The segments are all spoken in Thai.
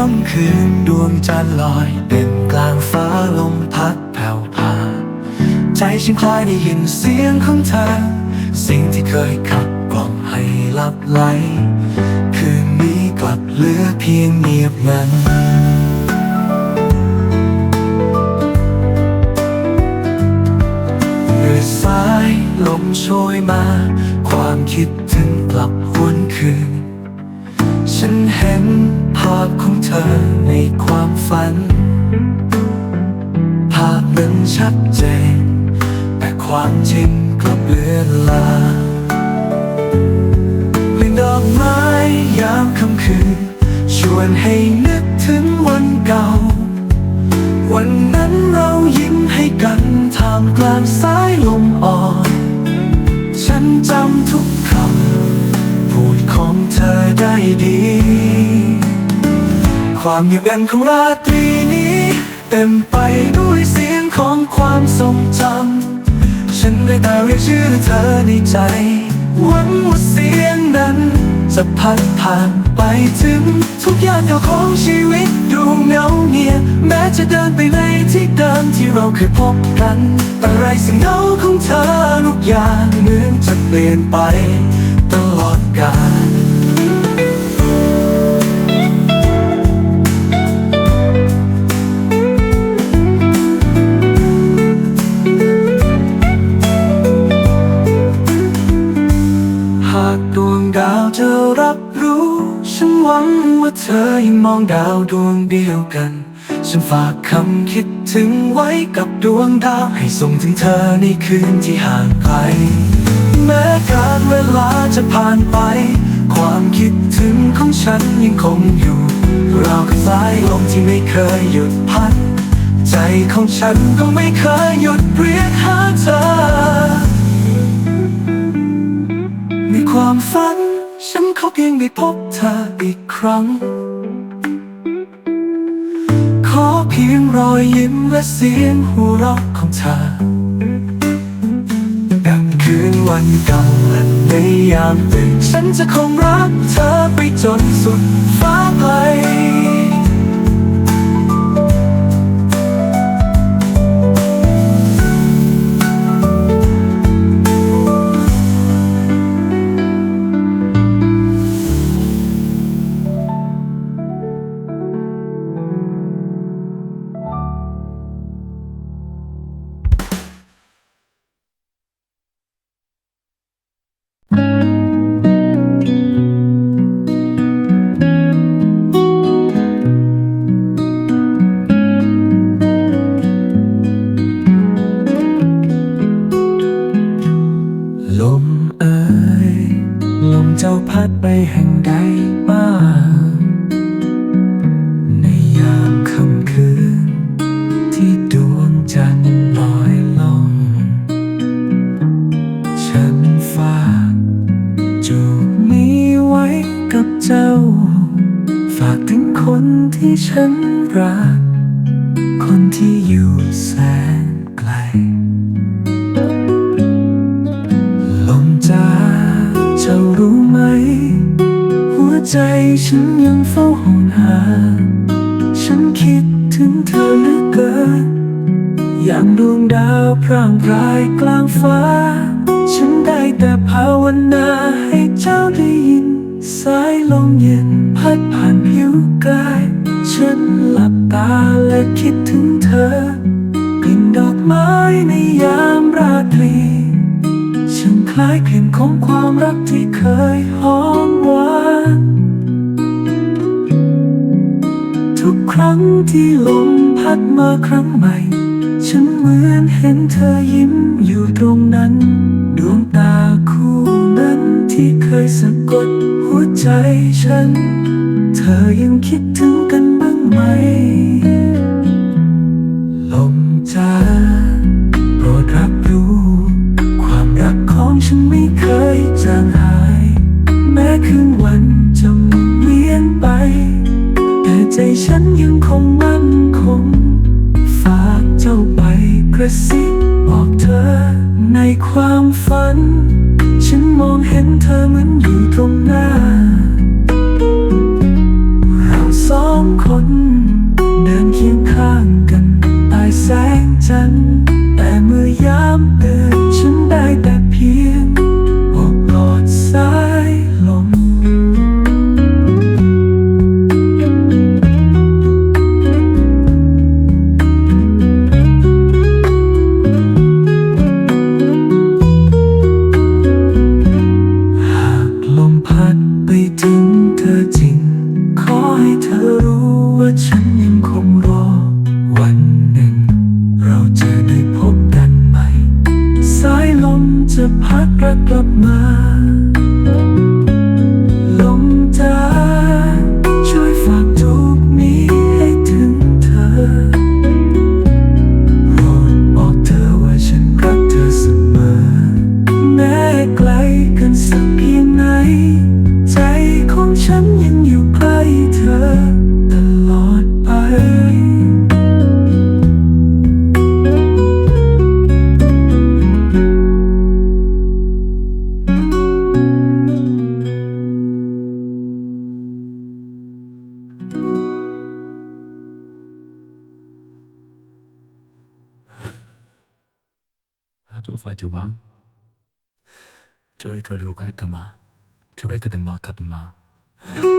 ค่ำคืนดวงจันทร์ลอยเด่นกลางฟ้าลมพัดแผ่วพาใจฉันคลายได้ยินเสียงของเธอ สิ่งที่เคยขับกล่อมให้หลับไหล คืนนี้กลับเหลือเพียงเงียบงันเมื่อสายลมโชยมา ความคิดถึงกลับวนคืน ฉันเห็นาพของเธอในความฝัน ภาพนั้นชัดเจน แต่ความจริงกลับเลือนลางกลิ่นดอกไม้ยามค่ำคืน ชวนให้นึกถึงวันเก่า วันนั้นเรายิ้มให้กันท่ามกลางสายลมอ่อน ฉันจำทุกคำพูดของเธอได้ดี ความเงียบงันของราตรีนี้ เต็มไปด้วยเสียงของความทรงจำ ฉันได้แต่เรียกชื่อเธอในใจ หวังว่าเสียงนั้น จะพัดผ่านไปถึงทุกย่านเก่าของชีวิตดูเงาเงียบแม้จะเดินไปในที่เดิมที่เราเคยพบกันแต่ไรสิ่งเงาของเธอทุกอย่างเหมือนจะเปลี่ยนไป ตลอดกาล วังว่าเธอยังมองดาวดวงเดียวกัน ฉันฝากคำคิดถึงไว้กับดวงดาว ให้ส่งถึงเธอในคืนที่ห่างไกล แม้การเวลาจะผ่านไป ความคิดถึงของฉันยังคงอยู่ราวกับสายลมที่ไม่เคยหยุดพัด ใจของฉันก็ไม่เคยหยุดเรียกหาเธอในความฝัน ฉันขอเพียงได้พบเธออีกครั้ง ขอเพียงรอยยิ้มและเสียงหัวเราะของเธอดังคืนวันเก่าและในยามตื่นฉันจะคงรักเธอไปจนสุดฟ้าไกลล ใจฉันยังเฝ้าห่วงหา ฉันคิดถึงเธอเหลือเกิน อย่างดวงดาวพร่างพรายกลางฟ้า ฉันได้แต่ภาวนาให้เจ้าได้ยิน สายลมเย็นพัดผ่านผิวกาย ฉันหลับตาและคิดถึงเธอกลิ่นดอกไม้ในยามราตรี ฉันคล้ายกลิ่นของความรักที่เคยหอมหวาน รั้งที่ลมพัดมาครั้งใหม่ ฉันเหมือนเห็นเธอยิ้มอยู่ตรงนั้น ดวงตาคู่นั้นที่เคยสะกดหัวใจฉัน เธอยังคิดถึงกันบ้างไหม ลมจ้าโปรดรับรู้ ความรักของฉันไม่เคยจางหาย แม้คืนวันจะหมุนเวียนไป ใจฉันยังคงมั่นคง ฝากเจ้าไปกระซิบบอกเธอ ในความฝัน ฉันมองเห็นเธอเหมือนอยู่ตรงหน้า faci bang Joy joy lu kan tama Joy ke tama katma f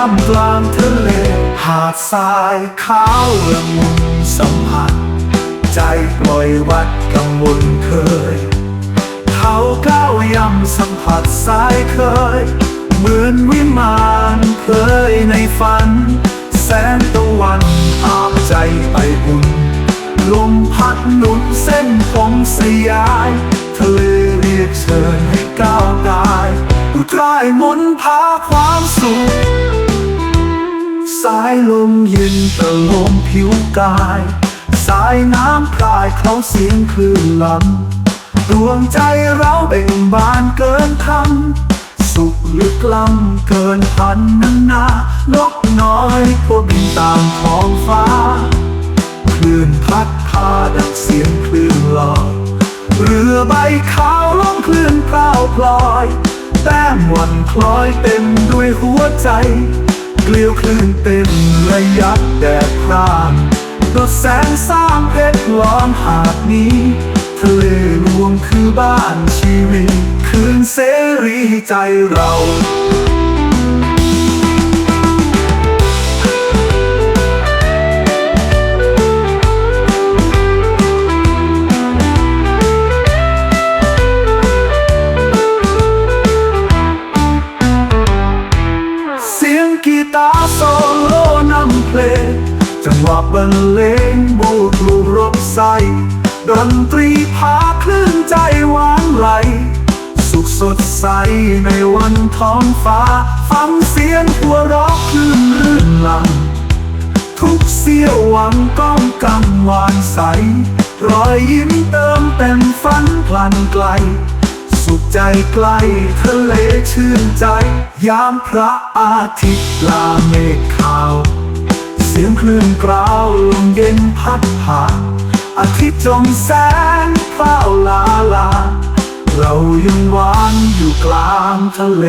ามกลางทะเล หาดทรายขาวละมุนสัมผัส ใจปล่อยวัดกังวลเคย เขาก้าวยำสัมผัสสายเคย เหมือนวิมานเคยในฝัน แสงตะวันอาบใจไปอุ่นลมพัดหนุนเส้นผมสยายทะเลเรียกเชิญให้ก้าวกายอุตรายมนพาความสุข สายลมเย็นตะลมผิวกาย สายน้ำพรายเขาเสียงคลื่นลำดวงใจเราเบ่งบานเกินคำสุขลึกล้ำเกินพันนันนานกน้อยพวกบินตามท้องฟ้า คลื่นพัดพาดังเสียงคลื่นลอยเรือใบขาวล่องคลื่นพราวพลอย แต้มวันคล้อยเต็มด้วยหัวใจ เกลียวคลื่นเต็มระยับแดดพร่างตัวแสงสร้างเพชรล้อมหาดนี้ทะเลรวมคือบ้านชีวิต คืนเสรีใจเรา ตาร์โซโล่นำเพลง จังหวะบรรเลงบูกลูรบใสดนตรีพาคลื่นใจหวานไหล สุขสดใสในวันท้องฟ้า ฟังเสียงหัวเราะคลื่นลื่นลัง ทุกเสี้ยววังก้องกำวานใส รอยยิ้มเติมเต็มฝันพลันไกล สุขใจใกล้ทะเลชื่นใจ ยามพระอาทิตย์ลาเมฆขาว เสียงคลื่นกราวลมเย็นพัดผ่านอาทิตย์จงแสงเฝ้าลาลา เรายังหวานอยู่กลางทะเล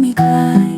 ไม่เคยถูก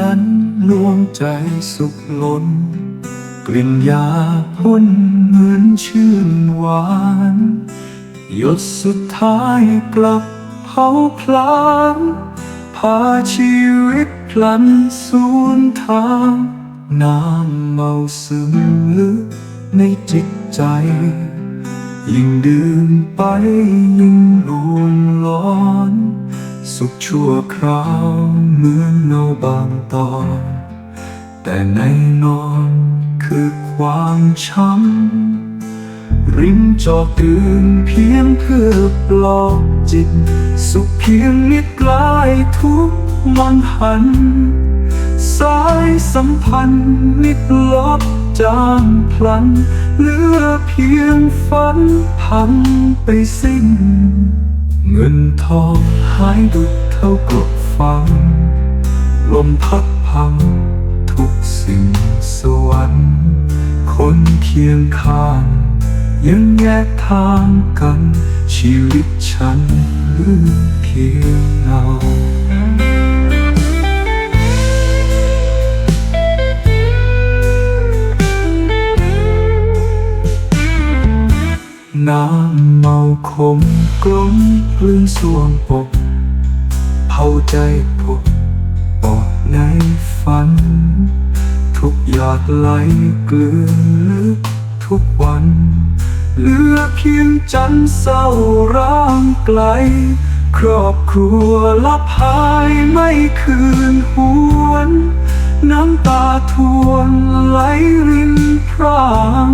นั้นลวงใจสุขล้น กลิ่นยาพ่นเหมือนชื่นหวาน หยดสุดท้ายกลับเผาพลางพาชีวิตพลันสูญทาง น้ำเมาซึมลึกในจิตใจ ยิ่งดื่มไปยิ่งลวนร้อน สุขชั่วคราวเหมือนเงาบางตอน แต่ในนอนคือความช้ำ ริมจอกตื่นเพียงเพื่อปลอบจิต สุขเพียงนิดกลายทุกมันหัน สายสัมพันธ์นิดลบจางพลัน เหลือเพียงฝันพังไปสิ้น เงินทองหายดุดเท่ากบฟัง ลมพัดพัง ทุกสิ่งสวรรค์ คนเคียงข้าง ยังแยกทางกัน ชีวิตฉันเลือเพียงเงา น้ำเมาคมกลมกลืนสวงปกเผาใจพกปอดในฝัน ทุกหยาดไหลเกลือลึกทุกวัน เหลือเพียงจันเศร้าร้างไกล ครอบครัวลับหายไม่คืนหวน น้ำตาทวนไหลรินพราง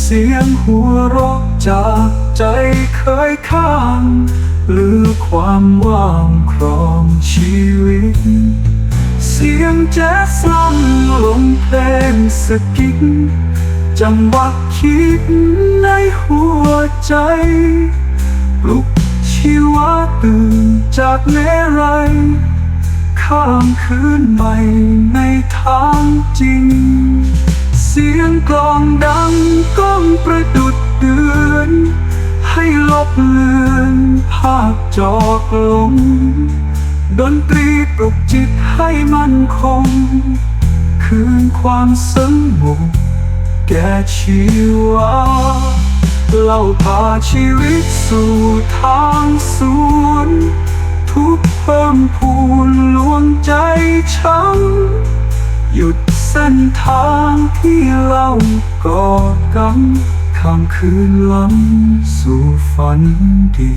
เสียงหัวเราะ จากใจเคยข้างหลือความว่างครองชีวิต เสียงแจ๊สลั่นลงเพลงสกิดจังหวะคิดในหัวใจปลุกชีวะตื่นจากเนรัยข้ามคืนใหม่ในทางจริง เสียงกลองดังก้องประดุด บเลือนภาพจอกลง ดนตรีปลุกจิตให้มั่นคง คืนความสงบแก่ชีวาเล่าพาชีวิตสู่ทางสวนทุกเพิ่มพูนลวงใจช้ำหยุดเส้นทางที่เราก่อกัน ข้ามคืนล้ำสู่ฝันดี